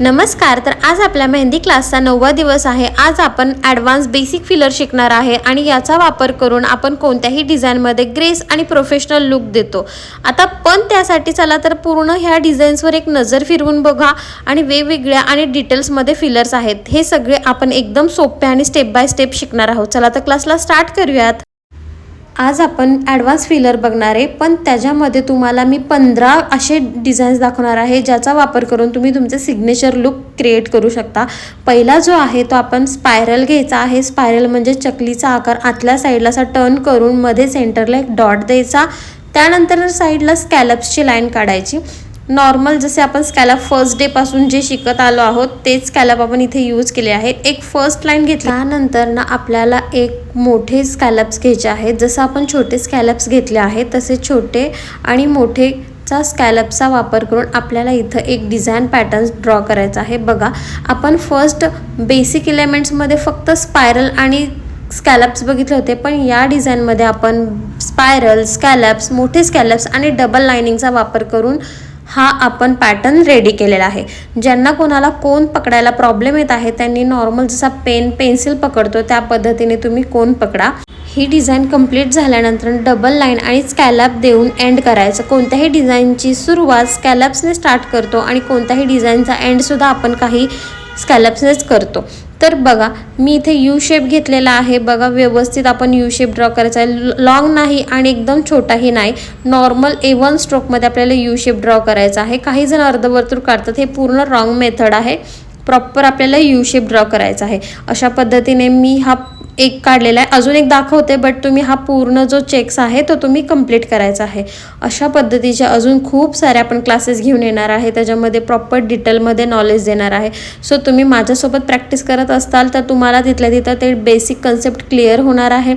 नमस्कार तर आज आपल्या मेहंदी क्लासचा नववा दिवस आहे. आज आपण ॲडव्हान्स बेसिक फिलर शिकणार आहे आणि याचा वापर करून आपण कोणत्याही डिझाईनमध्ये ग्रेस आणि प्रोफेशनल लुक देतो. आता पण त्यासाठी चला तर पूर्ण ह्या डिझाईन्सवर एक नजर फिरवून बघा आणि वेगवेगळ्या आणि डिटेल्समध्ये फिलर्स आहेत. हे सगळे आपण एकदम सोपे आणि स्टेप बाय स्टेप शिकणार आहोत. चला तर क्लासला स्टार्ट करूयात. आज आपण ॲडव्हान्स फिलर बघणार आहे पण त्याच्यामध्ये तुम्हाला मी पंधरा असे डिझाईन्स दाखवणार आहे ज्याचा वापर करून तुम्ही तुमचे सिग्नेचर लुक क्रिएट करू शकता. पहिला जो आहे तो आपण स्पायरल घ्यायचा आहे. स्पायरल म्हणजे चकलीचा आकार आतल्या साईडला असा टर्न करून मध्ये सेंटरला एक डॉट द्यायचा. त्यानंतर साईडला स्कॅलप्सची लाईन काढायची. नॉर्मल जसे आपण स्कॅलप फर्स्ट डेपासून जे शिकत आलो आहोत तेच स्कॅलप आपण इथे यूज केले आहेत. एक फर्स्ट लाईन घेतली. त्यानंतर ना आपल्याला एक मोठे स्कॅलप्स घ्यायचे आहेत. जसं आपण छोटे स्कॅलप्स घेतले आहेत तसे छोटे आणि मोठे चा स्कॅलपचा वापर करून आपल्याला इथं एक डिझाईन पॅटर्न्स ड्रॉ करायचा आहे. बघा आपण फर्स्ट बेसिक इलेमेंट्समध्ये फक्त स्पायरल आणि स्कॅलप्स बघितले होते पण या डिझाईनमध्ये आपण स्पायरल स्कॅलप्स मोठे स्कॅलप्स आणि डबल लायनिंगचा वापर करून हा आपण पॅटर्न रेडी केलेला आहे. ज्यांना कोणाला कोण पकडायला प्रॉब्लेम येत आहे त्यांनी नॉर्मल जसा पेन पेन्सिल पकडतो त्या पद्धतीने तुम्ही कोण पकडा. ही डिझाईन कंप्लीट झाल्यानंतर डबल लाईन आणि स्कॅलॅप देऊन एंड करायचं. कोणत्याही डिझाईनची सुरुवात स्कॅलप्सने स्टार्ट करतो आणि कोणत्याही डिझाईनचा एंडसुद्धा आपण काही स्कॅलप्सनेच करतो. तर बघा मी इथे यू शेप घेतलेला आहे. बघा व्यवस्थित आपण यू शेप ड्रॉ करायचा आहे. लॉंग नाही आणि एकदम छोटाही नाही. नॉर्मल ए वन स्ट्रोकमध्ये आपल्याला यू शेप ड्रॉ करायचा आहे. काही जण अर्धवर्तुळ काढतात. हे पूर्ण रॉंग मेथड आहे. प्रॉपर आपल्याला यू शेप ड्रॉ करायचा आहे. अशा पद्धतीने मी हा एक काढलेला आहे. अजून एक दाखवते बट तुम्ही हा पूर्ण जो चेक्स आहे तो तुम्ही कंप्लीट करायचा आहे. अशा पद्धतीचे अजून खूप सारे आपण क्लासेस घेऊन येणार आहे. त्याच्यामध्ये प्रॉपर डिटेलमध्ये नॉलेज देणार आहे. सो तुम्ही माझ्यासोबत प्रॅक्टिस करत असाल तर तुम्हाला तिथल्या तिथं ते बेसिक कन्सेप्ट क्लिअर होणार आहे.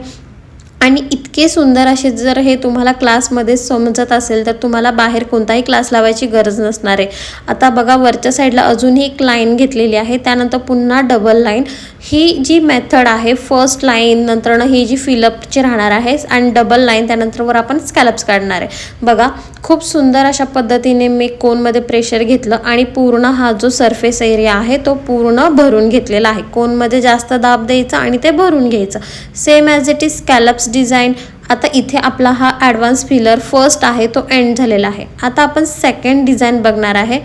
आणि इतके सुंदर असे जर हे तुम्हाला क्लासमध्ये समजत असेल तर तुम्हाला बाहेर कोणताही क्लास लावायची गरज नसणार आहे. आता बघा वरच्या साईडला अजूनही एक लाईन घेतलेली आहे. त्यानंतर पुन्हा डबल लाईन. ही जी मेथड आहे फर्स्ट लाईन नंतरनं ही जी फिलअपची राहणार आहे आणि डबल लाईन त्यानंतरवर आपण स्कॅलप्स काढणार आहे. बघा खूप सुंदर अशा पद्धतीने मी कोनमध्ये प्रेशर घेतलं आणि पूर्ण हा जो सरफेस एरिया आहे तो पूर्ण भरून घेतलेला आहे. कोनमध्ये जास्त दाब द्यायचा आणि ते भरून घ्यायचं. Same as it is scallops design. आता इथे आपला हा ॲडव्हान्स फिलर फर्स्ट आहे तो एंड झालेला आहे. आता आपण सेकंड डिझाईन बघणार आहे.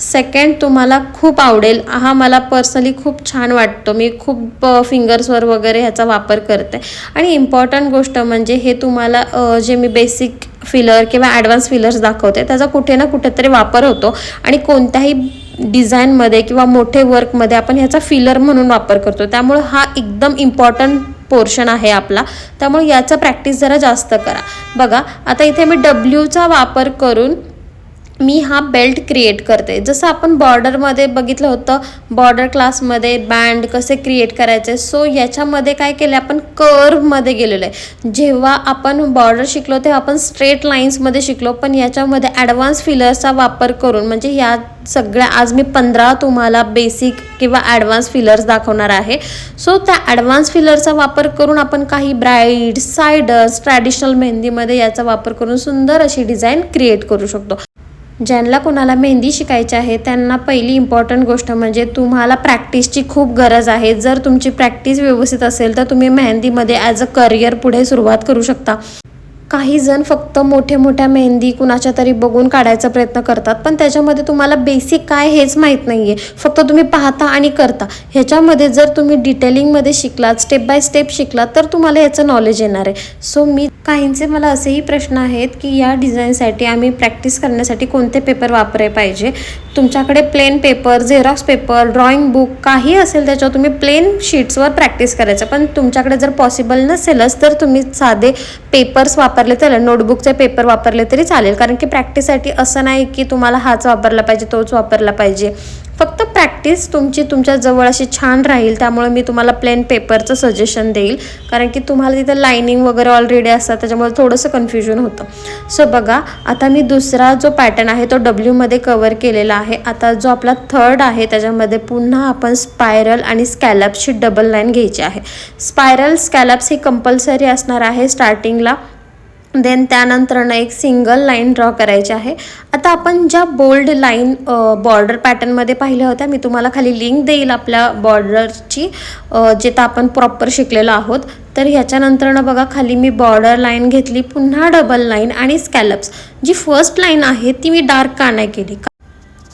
सेकंड तुम्हाला खूप आवडेल. हा मला पर्सनली खूप छान वाटतो. मी खूप फिंगर्सवर वगैरे ह्याचा वापर करते. आणि इम्पॉर्टंट गोष्ट म्हणजे हे तुम्हाला जे मी बेसिक फिलर किंवा ॲडव्हान्स फिलर्स दाखवते त्याचा कुठे ना कुठेतरी वापर होतो. आणि कोणत्याही डिझाईनमध्ये किंवा मोठे वर्कमध्ये आपण ह्याचा फिलर म्हणून वापर करतो. त्यामुळे हा एकदम इम्पॉर्टंट पोर्शन आहे आपला. त्यामुळे याचा प्रॅक्टिस जरा जास्त करा. बघा आता इथे मी डब्ल्यूचा वापर करून मी हा बेल्ट क्रिएट करते. जसं आपण बॉर्डरमध्ये बघितलं होतं बॉर्डर क्लासमध्ये बँड कसे क्रिएट करायचे सो याच्यामध्ये काय केलं आपण कर्वमध्ये गेलेलो आहे. जेव्हा आपण बॉर्डर शिकलो तेव्हा आपण स्ट्रेट लाईन्समध्ये शिकलो पण याच्यामध्ये ॲडव्हान्स फिलर्सचा वापर करून म्हणजे या सगळ्या आज मी पंधरा तुम्हाला बेसिक किंवा ॲडव्हान्स फिलर्स दाखवणार आहे. सो त्या ॲडव्हान्स फिलरचा वापर करून आपण काही ब्राईड सायडर्स ट्रॅडिशनल मेहंदीमध्ये याचा वापर करून सुंदर अशी डिझाईन क्रिएट करू शकतो. ज्यांना कोणाला मेहंदी शिकायची आहे त्यांना पहिली इम्पॉर्टंट गोष्ट म्हणजे तुम्हाला प्रॅक्टिसची खूप गरज आहे. जर तुमची प्रॅक्टिस व्यवस्थित असेल तर तुम्ही मेहंदीमध्ये ॲज अ करिअर पुढे सुरुवात करू शकता. काही जण फक्त मोठे मोठ्या मेहंदी कुणाच्या तरी बघून काढायचा प्रयत्न करतात पण त्याच्यामध्ये तुम्हाला बेसिक काय हेच माहीत नाही आहे फक्त तुम्ही पाहता आणि करता. ह्याच्यामध्ये जर तुम्ही डिटेलिंगमध्ये शिकलात स्टेप बाय स्टेप शिकलात तर तुम्हाला याचं नॉलेज येणार आहे. सो मी काहींचे मला असेही प्रश्न आहेत की या डिझाईनसाठी आम्ही प्रॅक्टिस करण्यासाठी कोणते पेपर वापराय पाहिजे? तुमच्याकडे plain paper xerox paper drawing book काही असेल त्याच्यावर तुम्ही प्लेन शीट्सवर प्रॅक्टिस करायचं. पण तुमच्याकडे जर पॉसिबल नसेलच तर तुम्ही साधे पेपर्स वापरले तर नोटबुकचे पेपर वापरले तरी चालेल. कारण की प्रॅक्टिससाठी असं नाही की तुम्हाला हाच वापरला पाहिजे तोच वापरला पाहिजे. फक्त प्रॅक्टिस तुमची तुमच्या जवळ अशी छान राहील. त्यामुळे मी तुम्हाला प्लेन पेपरचं सजेशन देईल. कारण की तुम्हाला तिथं लाईनिंग वगैरे ऑलरेडी असतात त्याच्यामुळे थोडंसं कन्फ्युजन होतं. सो बघा आता मी दुसरा जो पॅटर्न आहे तो डब्ल्यूमध्ये कवर केलेला आहे. आता जो आपला थर्ड आहे त्याच्यामध्ये पुन्हा आपण स्पायरल आणि स्कॅलप्सची डबल लाईन घ्यायची आहे. स्पायरल स्कॅलप्स ही कंपल्सरी असणार आहे स्टार्टिंगला देन त्यानंतरनं एक सिंगल लाईन ड्रॉ करायची आहे. आता आपण ज्या बोल्ड लाईन बॉर्डर पॅटर्नमध्ये पाहिल्या होत्या मी तुम्हाला खाली लिंक देईल आपल्या बॉर्डरची जिथं आपण प्रॉपर शिकलेलो आहोत. तर ह्याच्यानंतरनं बघा खाली मी बॉर्डर लाईन घेतली पुन्हा डबल लाईन आणि स्कॅलप्स जी फर्स्ट लाईन आहे ती मी डार्क का नाही केली?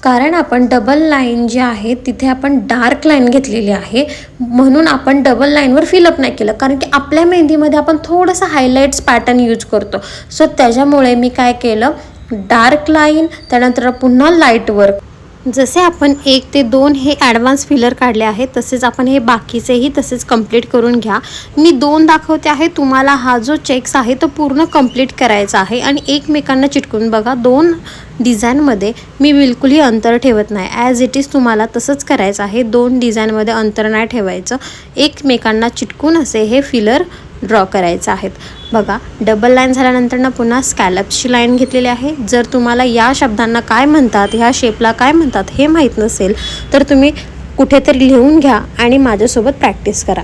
कारण आपण डबल लाईन जी आहे तिथे आपण डार्क लाईन घेतलेली आहे. म्हणून आपण डबल लाईनवर फिलअप नाही केलं. कारण की आपल्या मेहंदीमध्ये आपण थोडंसं हायलाईट्स पॅटर्न यूज करतो. सो त्याच्यामुळे मी काय केलं? डार्क लाईन त्यानंतर पुन्हा लाइट वर्क जसे आपण एक ते दोन हे ॲडव्हान्स फिलर काढले आहेत तसेच आपण हे बाकीचेही तसेच कंप्लीट करून घ्या. मी दोन दाखवते आहे तुम्हाला हा जो चेक्स आहे तो पूर्ण कंप्लीट करायचा आहे आणि एकमेकांना चिटकून बघा. दोन डिझाईनमध्ये मी बिलकुलही अंतर ठेवत नाही. ॲज इट इज तुम्हाला तसंच करायचं आहे. दोन डिझाईनमध्ये अंतर नाही ठेवायचं. एकमेकांना चिटकून असे हे फिलर ड्रॉ करायचं आहेत. बघा डबल लाईन झाल्यानंतर ना पुन्हा स्कॅलप्सची लाईन घेतलेली आहे. जर तुम्हाला या शब्दांना काय म्हणतात ह्या शेपला काय म्हणतात हे माहीत नसेल तर तुम्ही कुठेतरी लिहून घ्या आणि माझ्यासोबत प्रॅक्टिस करा.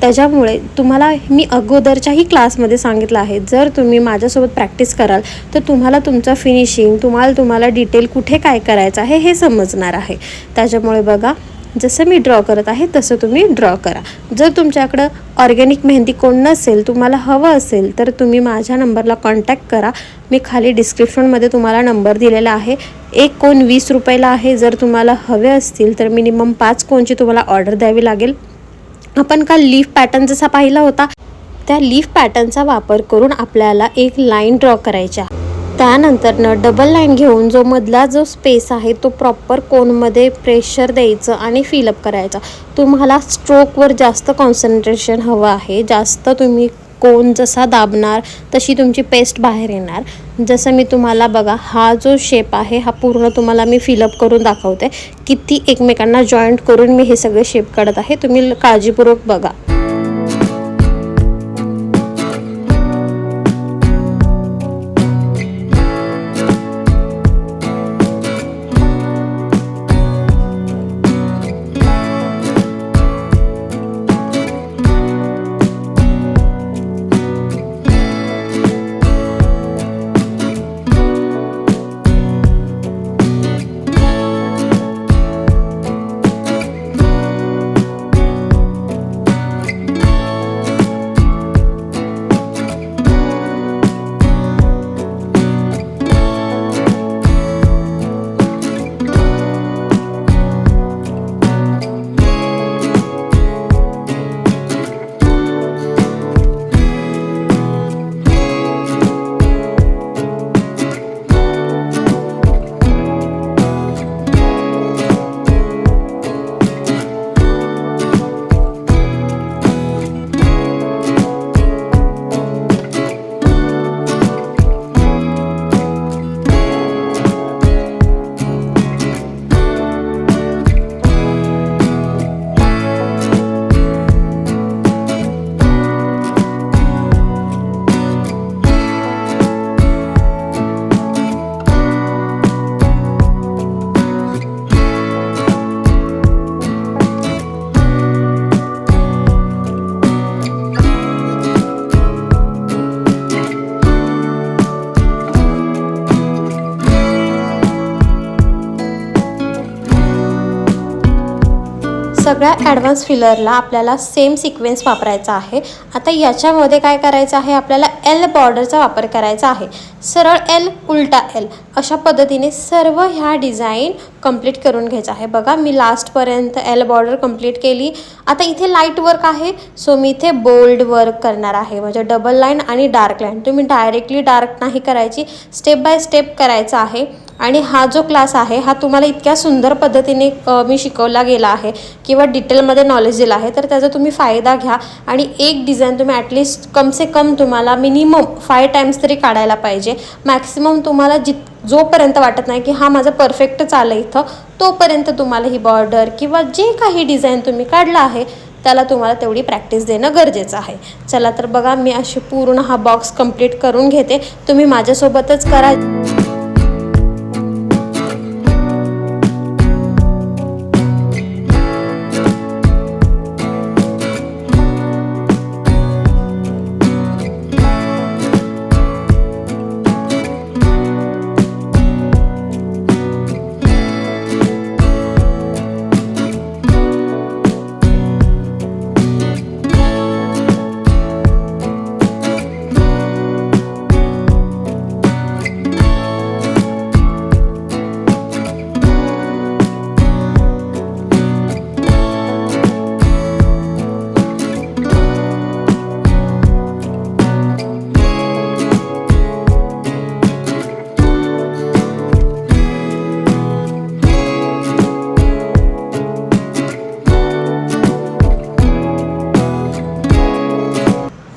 त्याच्यामुळे तुम्हाला मी अगोदरच्याही क्लासमध्ये सांगितलं आहे जर तुम्ही माझ्यासोबत प्रॅक्टिस कराल तर तुम्हाला तुमचं फिनिशिंग तुम्हाला तुम्हाला डिटेल कुठे काय करायचं आहे हे समजणार आहे. त्याच्यामुळे बघा जसं मी ड्रॉ करत आहे तसं तुम्ही ड्रॉ करा. जर तुमच्याकडं ऑर्गॅनिक मेहंदी कोण नसेल तुम्हाला हवं असेल तर तुम्ही माझ्या नंबरला कॉन्टॅक्ट करा. मी खाली डिस्क्रिप्शनमध्ये तुम्हाला नंबर दिलेला आहे. एक कोण वीस रुपयाला आहे जर तुम्हाला हवे असतील तर मिनिमम पाच कोणची तुम्हाला ऑर्डर द्यावी लागेल. आपण काल लीफ पॅटर्न जसा पाहिला होता त्या लीफ पॅटर्नचा वापर करून आपल्याला एक लाईन ड्रॉ करायची आहे त्यानंतरनं डबल लाईन घेऊन जो मधला जो स्पेस आहे तो प्रॉपर कोनमध्ये प्रेशर द्यायचं आणि फिलअप करायचा. तुम्हाला स्ट्रोकवर जास्त कॉन्सन्ट्रेशन हवं आहे. जास्त तुम्ही कोण जसा दाबणार तशी तुमची पेस्ट बाहेर येणार. जसं मी तुम्हाला बघा हा जो शेप आहे हा पूर्ण तुम्हाला मी फिलअप करून दाखवते. किती एकमेकांना जॉईंट करून मी हे सगळे शेप काढत आहे तुम्ही काळजीपूर्वक बघा. सगळ्या ॲडव्हान्स फिलरला आपल्याला सेम सिक्वेन्स वापरायचा आहे. आता याच्यामध्ये काय करायचं आहे? आपल्याला एल बॉर्डरचा वापर करायचा आहे. सरळ एल उलटा एल अशा पद्धतीने सर्व ह्या डिझाईन कंप्लीट करून घ्यायचं आहे. बघा मी लास्टपर्यंत एल बॉर्डर कंप्लीट केली. आता इथे लाइट वर्क आहे. सो मी इथे बोल्ड वर्क करणार आहे. म्हणजे डबल लाईन आणि डार्क लाईन तुम्ही डायरेक्टली डार्क नाही करायची. स्टेप बाय स्टेप करायचं आहे. आणि हा जो क्लास आहे हा तुम्हाला इतक्या सुंदर पद्धतीने मी शिकवला गेला आहे किंवा डिटेलमध्ये नॉलेज दिलं आहे तर त्याचा तुम्ही फायदा घ्या आणि एक डिझाईन तुम्ही ॲटलिस्ट कम से कम तुम्हाला मिनिमम फाय टाईम्स तरी काढायला पाहिजे. मॅक्सिमम तुम्हाला जित जोपर्यंत वाटत नाही की हा माझं परफेक्ट आलं इथं तोपर्यंत तुम्हाला ही बॉर्डर किंवा जे काही डिझाईन तुम्ही काढलं आहे त्याला तुम्हाला तेवढी प्रॅक्टिस देणं गरजेचं आहे. चला तर बघा मी अशी पूर्ण हा बॉक्स कंप्लीट करून घेते. तुम्ही माझ्यासोबतच करा.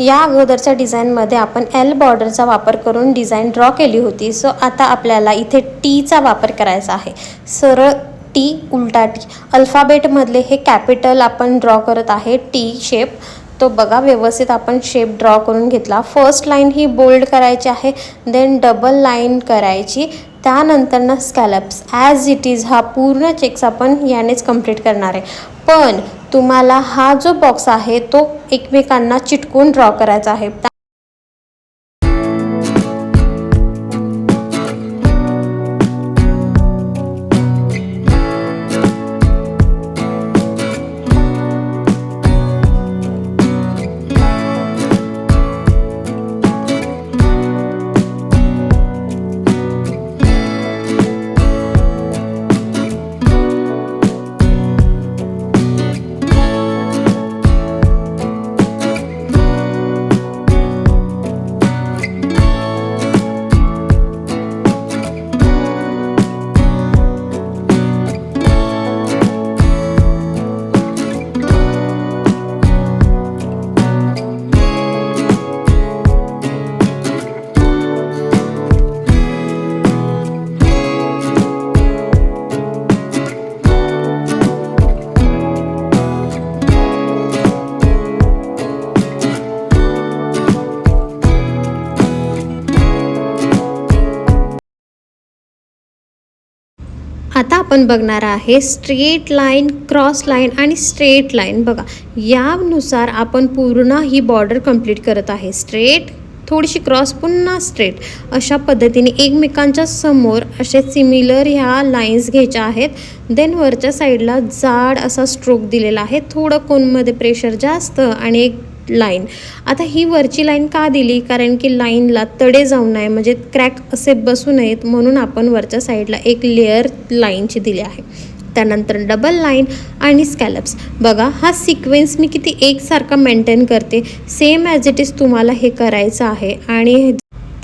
या अगोदरच्या डिझाईनमध्ये आपण एल बॉर्डरचा वापर करून डिझाईन ड्रॉ केली होती. सो आता आपल्याला इथे टीचा वापर करायचा आहे. सरळ टी उलटा टी अल्फाबेटमधले हे कॅपिटल आपण ड्रॉ करत आहे टी शेप तो बघा व्यवस्थित आपण शेप ड्रॉ करून घेतला. फर्स्ट लाईन ही बोल्ड करायची आहे देन डबल लाईन करायची. त्यानंतर ना स्कॅलप्स ॲज इट इज हा पूर्ण चेक्स आपण यानेच कंप्लीट करणार आहे. पण तुम्हाला हा जो बॉक्स आहे तो एकमेकांना चिटकून ड्रॉ करायचा आहे. आपण बघणार आहे स्ट्रेट लाईन क्रॉस लाईन आणि स्ट्रेट लाईन बघा यानुसार आपण पूर्ण ही बॉर्डर कंप्लीट करत आहे. स्ट्रेट थोडीशी क्रॉस पुन्हा स्ट्रेट अशा पद्धतीने एकमेकांच्या समोर असे सिमिलर ह्या लाईन्स घ्यायच्या आहेत. देन वरच्या साईडला जाड असा स्ट्रोक दिलेला आहे. थोडं कोनमध्ये प्रेशर जास्त आणि एक लाईन. आता ही वरची लाईन का दिली? कारण की लाईनला तडे जाऊ नये म्हणजे क्रॅक असे बसू नयेत म्हणून आपण वरच्या साईडला एक लेअर लाईनची दिली आहे. त्यानंतर डबल लाईन आणि स्कॅलप्स. बघा हा सिक्वेन्स मी किती एकसारखा मेंटेन करते. सेम ॲज इट इज तुम्हाला हे करायचं आहे आणि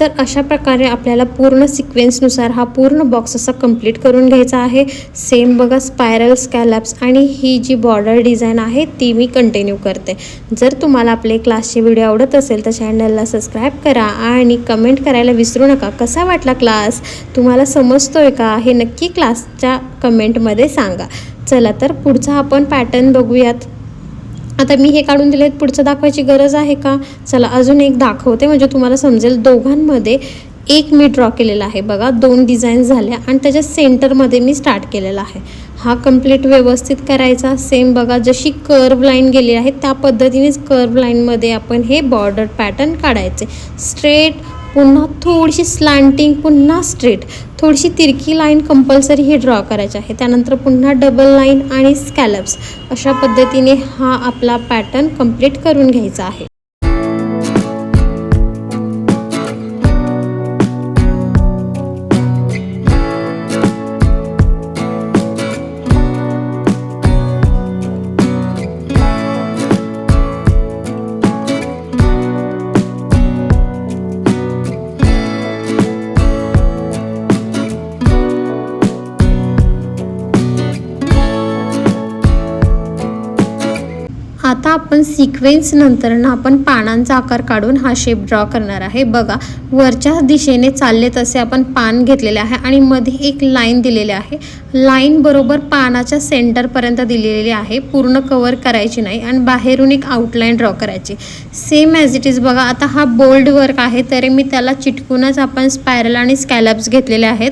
तर अशा प्रकारे आपल्याला पूर्ण सिक्वेन्सनुसार हा पूर्ण बॉक्स असा कंप्लीट करून घ्यायचा आहे. सेम बघा स्पायरल स्कॅलप्स आणि ही जी बॉर्डर डिझाईन आहे ती मी कंटिन्यू करते. जर तुम्हाला आपले क्लासचे व्हिडिओ आवडत असेल तर चॅनलला सबस्क्राईब करा आणि कमेंट करायला विसरू नका. कसा वाटला क्लास तुम्हाला समजतोय का? हे नक्की क्लासच्या कमेंटमध्ये सांगा. चला तर पुढचा आपण पॅटर्न बघूयात. आता मी हे काढून दिले आहेत पुढचं दाखवायची गरज आहे का? चला अजून एक दाखवते म्हणजे तुम्हाला समजेल दोघांमध्ये एक मी ड्रॉ केलेला आहे बघा दोन डिझाईन झाल्या आणि त्याच्या सेंटरमध्ये मी स्टार्ट केलेला आहे. हा कंप्लीट व्यवस्थित करायचा सेम बघा जशी कर्व लाईन गेली आहे त्या पद्धतीनेच कर्व लाईनमध्ये आपण हे बॉर्डर पॅटर्न काढायचे. स्ट्रेट पुन्हा थोडीशी स्लांटिंग पुन्हा स्ट्रेट थोडीशी तिरकी लाईन कंपल्सरी ही ड्रॉ करायची आहे. त्यानंतर पुन्हा डबल लाईन आणि स्कॅलप्स अशा पद्धतीने हा आपला पॅटर्न कंप्लीट करून घ्यायचा आहे. नंतर ना आपण पानांचा आकार काढून हा शेप ड्रॉ करणार आहे. बघा वरच्या दिशेने चालले तसे आपण पान घेतलेले आहे आणि मध्ये एक लाईन दिलेली आहे. लाईन बरोबर पानाच्या सेंटरपर्यंत दिलेली आहे. पूर्ण कवर करायची नाही आणि बाहेरून एक आउटलाईन ड्रॉ करायची. सेम ॲज इट इज बघा आता हा बोल्ड वर्क आहे तरी मी त्याला चिटकूनच आपण स्पायरल आणि स्कॅलप्स घेतलेले आहेत.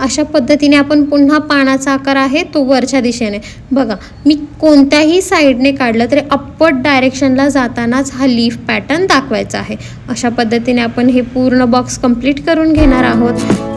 अशा पद्धतीने आपण पुन्हा पानाचा आकार आहे तो वरच्या दिशेने. बघा मी कोणत्याही साईडने काढलं तरी अप्पट डायरेक्शनला जातानाच हा लीफ पॅटर्न दाखवायचा आहे. अशा पद्धतीने आपण हे पूर्ण बॉक्स कंप्लीट करून घेणार आहोत.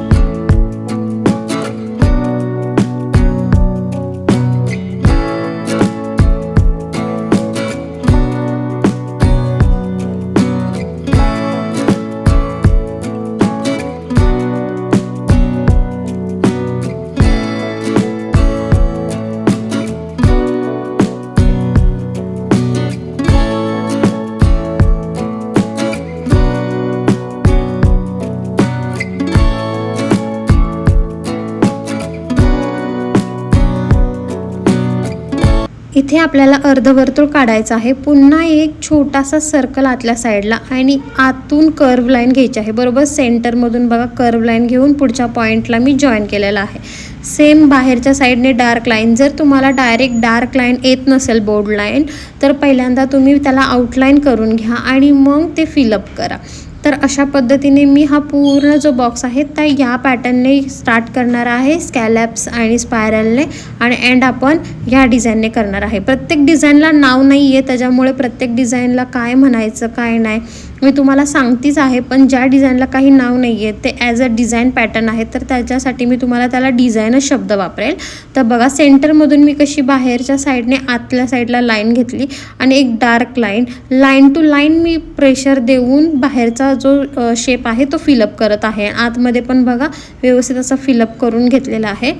इथे आपल्याला अर्धवर्तुळ काढायचं आहे. पुन्हा एक छोटासा सर्कल आतल्या साईडला आणि आतून कर्व लाईन घ्यायची आहे. बरोबर? सेंटरमधून बघा कर्व लाईन घेऊन पुढच्या पॉईंटला मी जॉईन केलेला आहे. सेम बाहेरच्या साईडने डार्क लाईन जर तुम्हाला डायरेक्ट डार्क लाईन येत नसेल बोर्ड लाईन तर पहिल्यांदा तुम्ही त्याला आउटलाईन करून घ्या आणि मग ते फिलअप करा. तर अशा पद्धतीने मी हा पूर्ण जो बॉक्स आहे त्या या पॅटर्नने स्टार्ट करणार आहे स्कॅलॅप्स आणि स्पायरलने आणि एंड आपण ह्या डिझाईनने करणार आहे. प्रत्येक डिझाईनला नाव नाही आहे त्याच्यामुळे प्रत्येक डिझाईनला काय म्हणायचं काय नाही. मी तुम्हाला सांगतीच आहे पण ज्या डिझाईनला काही नाव नाही आहे ते ॲज अ डिझाईन पॅटर्न आहे तर त्याच्यासाठी मी तुम्हाला त्याला डिझाईनच शब्द वापरेल. तर बघा सेंटरमधून मी कशी बाहेरच्या साईडने आतल्या साईडला लाईन घेतली आणि एक dark line line to line me pressure देऊन बाहेरचा जो शेप आहे तो फिलअप करत आहे. आतमध्ये पण बघा व्यवस्थित असं फिलअप करून घेतलेला आहे.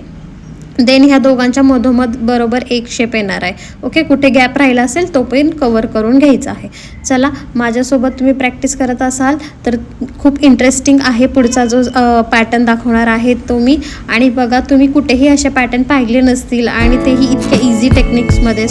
देन ह्या दोघांच्या मधोमध बरोबर एक शेप येणार आहे. ओके कुठे गॅप राहिला असेल तो पण कवर करून घ्यायचा आहे. चला माझ्यासोबत तुम्ही प्रॅक्टिस करत असाल तर खूप इंटरेस्टिंग आहे पुढचा जो पॅटर्न दाखवणार आहे तो मी. आणि बघा तुम्ही कुठेही असे पॅटर्न पाहिले नसतील आणि तेही इतक्या इझी टेक्निक्समध्ये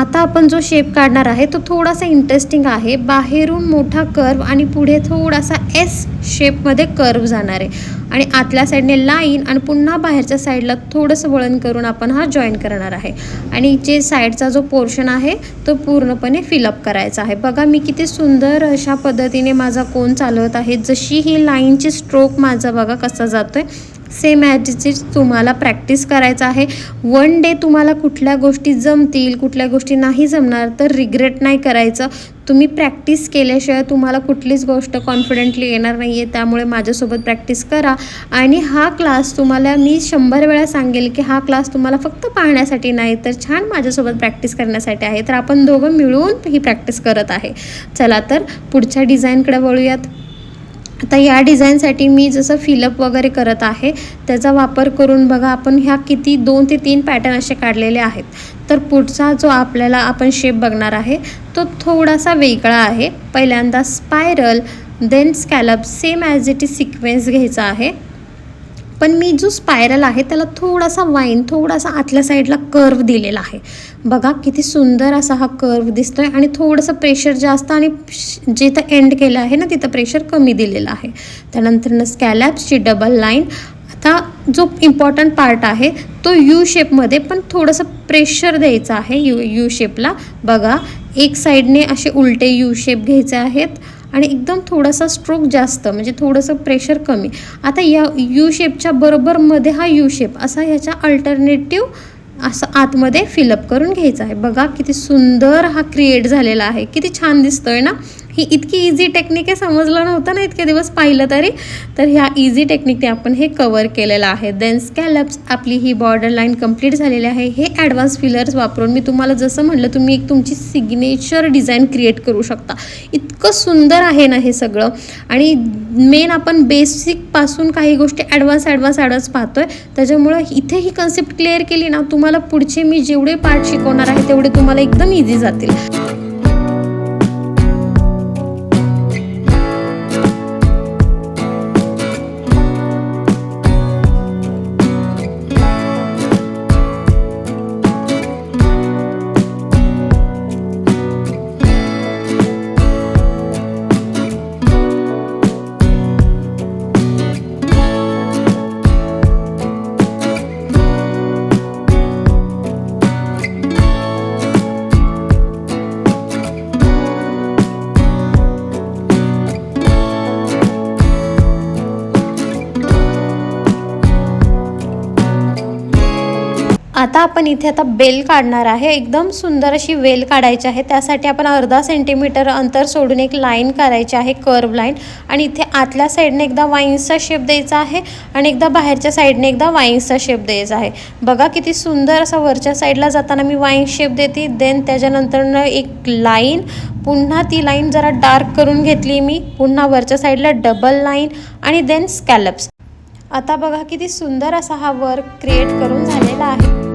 आता आपण जो शेप काढणार आहे तो थोडासा इंटरेस्टिंग आहे. बाहेरून मोठा कर्व आणि पुढे थोडासा एस शेपमध्ये कर्व जाणार आहे. आणि आतल्या साईडने लाईन आणि पुन्हा बाहेरच्या साईडला थोडंसं वळण करून आपण हा जॉईन करणार आहे. आणि जे साईडचा जो पोर्शन आहे तो पूर्णपणे फिलअप करायचा आहे. बघा मी किती सुंदर अशा पद्धतीने माझा कोण चालवत आहे. जशी ही लाईनची स्ट्रोक माझा बघा कसा जातोय. सेम ॲज तुम्हाला प्रॅक्टिस करायचं आहे. वन डे तुम्हाला कुठल्या गोष्टी जमतील कुठल्या गोष्टी नाही जमणार तर रिग्रेट नाही करायचं. तुम्ही प्रॅक्टिस केल्याशिवाय तुम्हाला कुठलीच गोष्ट कॉन्फिडेंटली येणार नाही आहे त्यामुळे माझ्यासोबत प्रॅक्टिस करा. आणि हा क्लास तुम्हाला मी शंभर वेळा सांगेल की हा क्लास तुम्हाला फक्त पाहण्यासाठी नाही तर छान माझ्यासोबत प्रॅक्टिस करण्यासाठी आहे. तर आपण दोघं मिळून ही प्रॅक्टिस करत आहे. चला तर पुढच्या डिझाईनकडे वळूयात. आता या डिझाईनसाठी मी जसं फिलअप वगैरे करत आहे त्याचा वापर करून बघा आपण ह्या किती दोन ते तीन पॅटर्न असे काढलेले आहेत. तर पुढचा जो आपल्याला आपण शेप बघणार आहे तो थोडासा वेगळा आहे. पहिल्यांदा spiral then scallop same as it is sequence घ्यायचा आहे. पण मी जो स्पायरल आहे त्याला थोडासा वाईन थोडासा आतल्या साईडला कर्व दिलेला आहे. बघा किती सुंदर असा हा कर्व दिसतोय आणि थोडंसं प्रेशर जास्त आणि जिथं एंड केलं आहे ना तिथं प्रेशर कमी दिलेलं आहे. त्यानंतर स्कॅलॅप्सची डबल लाईन आता जो इम्पॉर्टंट पार्ट आहे तो यू शेपमध्ये पण थोडंसं प्रेशर द्यायचं आहे यू यू शेपला बघा एक साईडने असे उलटे यू शेप घ्यायचे आहेत. आणि एकदम थोडासा स्ट्रोक जास्त म्हणजे थोडंसं प्रेशर कमी. आता या यू शेपच्या बरोबरमध्ये हा यू शेप असा ह्याच्या अल्टरनेटिव्ह असं आतमध्ये फिलअप करून घ्यायचा आहे. बघा किती सुंदर हा क्रिएट झालेला आहे. किती छान दिसतोय ना? ही इतकी इझी टेक्निक आहे समजलं नव्हतं ना इतके दिवस पाहिलं तरी. तर ह्या इझी टेक्निकने आपण हे कवर केलेलं आहे. देन स्कॅलप्स आपली ही बॉर्डर लाईन कंप्लीट झालेली आहे. हे ॲडव्हान्स फिलर्स वापरून मी तुम्हाला जसं म्हटलं तुम्ही एक तुमची सिग्नेचर डिझाईन क्रिएट करू शकता. इतकं सुंदर आहे ना हे सगळं. आणि मेन आपण बेसिकपासून काही गोष्टी ॲडव्हान्स ॲडव्हान्स ॲडव्हान्स पाहतोय. त्याच्यामुळं इथे ही कन्सेप्ट क्लिअर केली ना तुम्हाला पुढचे मी जेवढे पार्ट शिकवणार आहे तेवढे तुम्हाला एकदम इझी जातील. इथे आता बेल काढणार आहे. एकदम सुंदर अशी वेल काढायची आहे. त्यासाठी आपण अर्धा सेंटीमीटर अंतर सोडून एक लाईन करायची आहे कर्व लाईन आणि इथे आतल्या साईडने एकदा वाईन्सचा शेप द्यायचा आहे आणि एकदा बाहेरच्या साईडने एकदा वाईन्सचा शेप द्यायचा आहे. बघा किती सुंदर असा वरच्या साईडला जाताना मी वाईन शेप देते. देन त्याच्यानंतरनं एक लाईन पुन्हा ती लाईन जरा डार्क करून घेतली मी. पुन्हा वरच्या साईडला डबल लाईन आणि देन स्कॅलप्स आता बघा किती सुंदर असा हा वर्क क्रिएट करून झालेला आहे.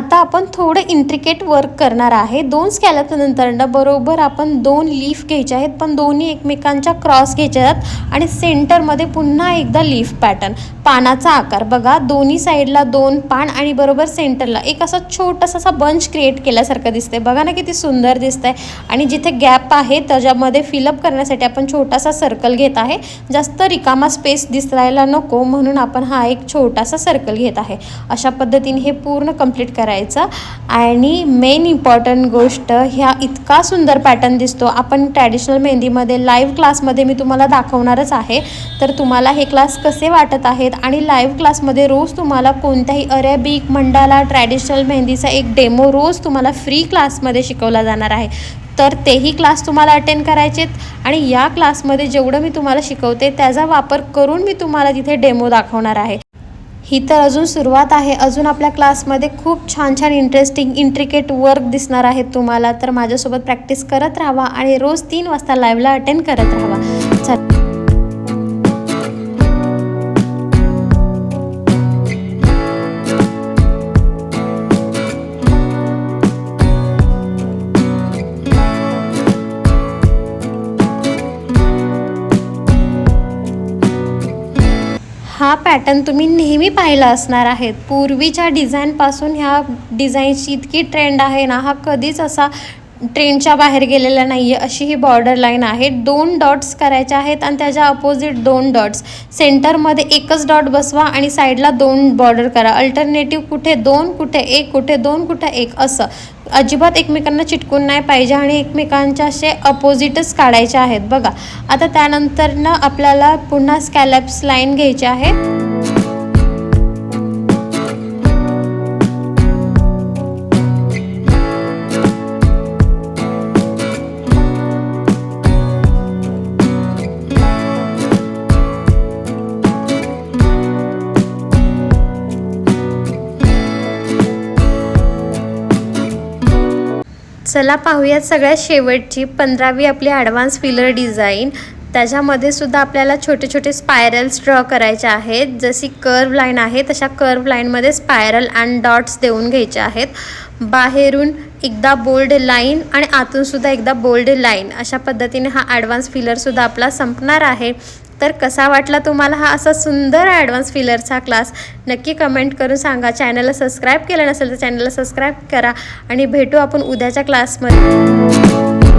आता आपण थोडं इंट्रिकेट वर्क करणार आहे. दोन स्कॅलप नंतर बरोबर आपण दोन लीफ घ्यायचे आहेत. पण दोन्ही एकमेकांच्या क्रॉस घ्यायच्या आहेत. आणि सेंटरमध्ये पुन्हा एकदा लीफ पॅटर्न पानाचा आकार. बघा दोन्ही साईडला दोन पान आणि बरोबर सेंटरला एक असा छोटासा असा बंच क्रिएट केल्यासारखं दिसतंय. बघा ना किती सुंदर दिसतंय. आणि जिथे गॅप आहे त्याच्यामध्ये फिलअप करण्यासाठी आपण छोटासा सर्कल घेत आहे. जास्त रिकामा स्पेस दिसायला नको म्हणून आपण हा एक छोटासा सर्कल घेत आहे. अशा पद्धतीने हे पूर्ण कंप्लीट करायचं. आणि मेन इम्पॉर्टंट गोष्ट ह्या इतका सुंदर पॅटर्न दिसतो. आपण ट्रॅडिशनल मेहंदीमध्ये लाईव्ह क्लासमध्ये मी तुम्हाला दाखवणारच आहे. तर तुम्हाला हे क्लास कसे वाटत आहेत आणि लाईव्ह क्लासमध्ये रोज तुम्हाला कोणत्याही अरेबिक मंडाला ट्रॅडिशनल मेहंदीचा एक डेमो रोज तुम्हाला फ्री क्लासमध्ये शिकवला जाणार आहे. तर तेही क्लास तुम्हाला अटेंड करायचेत आणि या क्लासमध्ये जेवढं मी तुम्हाला शिकवते त्याचा वापर करून मी तुम्हाला तिथे डेमो दाखवणार आहे. ही तर अजून सुरुवात आहे. अजून आपल्या क्लासमध्ये खूप छान छान इंटरेस्टिंग इंट्रिकेट वर्क दिसणार आहेत तुम्हाला. तर माझ्यासोबत प्रॅक्टिस करत राहा आणि रोज तीन वाजता लाईव्हला अटेंड करत राहा. हा पॅटर्न तुम्ही नेहमी पाहिला असणार आहेत. पूर्वीच्या डिझाईनपासून ह्या डिझाईनची इतकी ट्रेंड आहे ना हा कधीच असा ट्रेनच्या बाहेर गेलेला नाही आहे अशी ही बॉर्डर लाईन आहे. दोन डॉट्स करायच्या आहेत आणि त्याच्या अपोजिट दोन डॉट्स सेंटरमध्ये एकच डॉट बसवा आणि साईडला दोन बॉर्डर करा. अल्टरनेटिव्ह कुठे दोन कुठे एक कुठे दोन कुठे एक असं. अजिबात एकमेकांना चिटकून नाही पाहिजे आणि एकमेकांच्या असे अपोजिटच काढायचे आहेत. बघा. आता त्यानंतर ना आपल्याला पुन्हा स्कॅलप्स लाईन घ्यायची आहे चला पाहूयात सगळ्यात शेवटची पंधरावी आपली ॲडव्हान्स फिलर डिझाईन त्याच्यामध्ये सुद्धा आपल्याला छोटे छोटे स्पायरल्स ड्रॉ करायचे आहेत. जशी कर्व लाईन आहे तशा कर्व लाईनमध्ये स्पायरल अँड डॉट्स देऊन घ्यायचे आहेत. बाहेरून एकदा बोल्ड लाईन आणि आतूनसुद्धा एकदा बोल्ड लाईन अशा पद्धतीने हा ॲडव्हान्स फिलरसुद्धा आपला संपणार आहे. तर कसा वाटला तुम्हाला हा असा सुंदर ॲडव्हान्स फिलरचा क्लास नक्की कमेंट करून सांगा. चॅनलला सबस्क्राईब केलं नसेल तर चॅनलला सबस्क्राईब करा. आणि भेटू आपण उद्याच्या क्लासमध्ये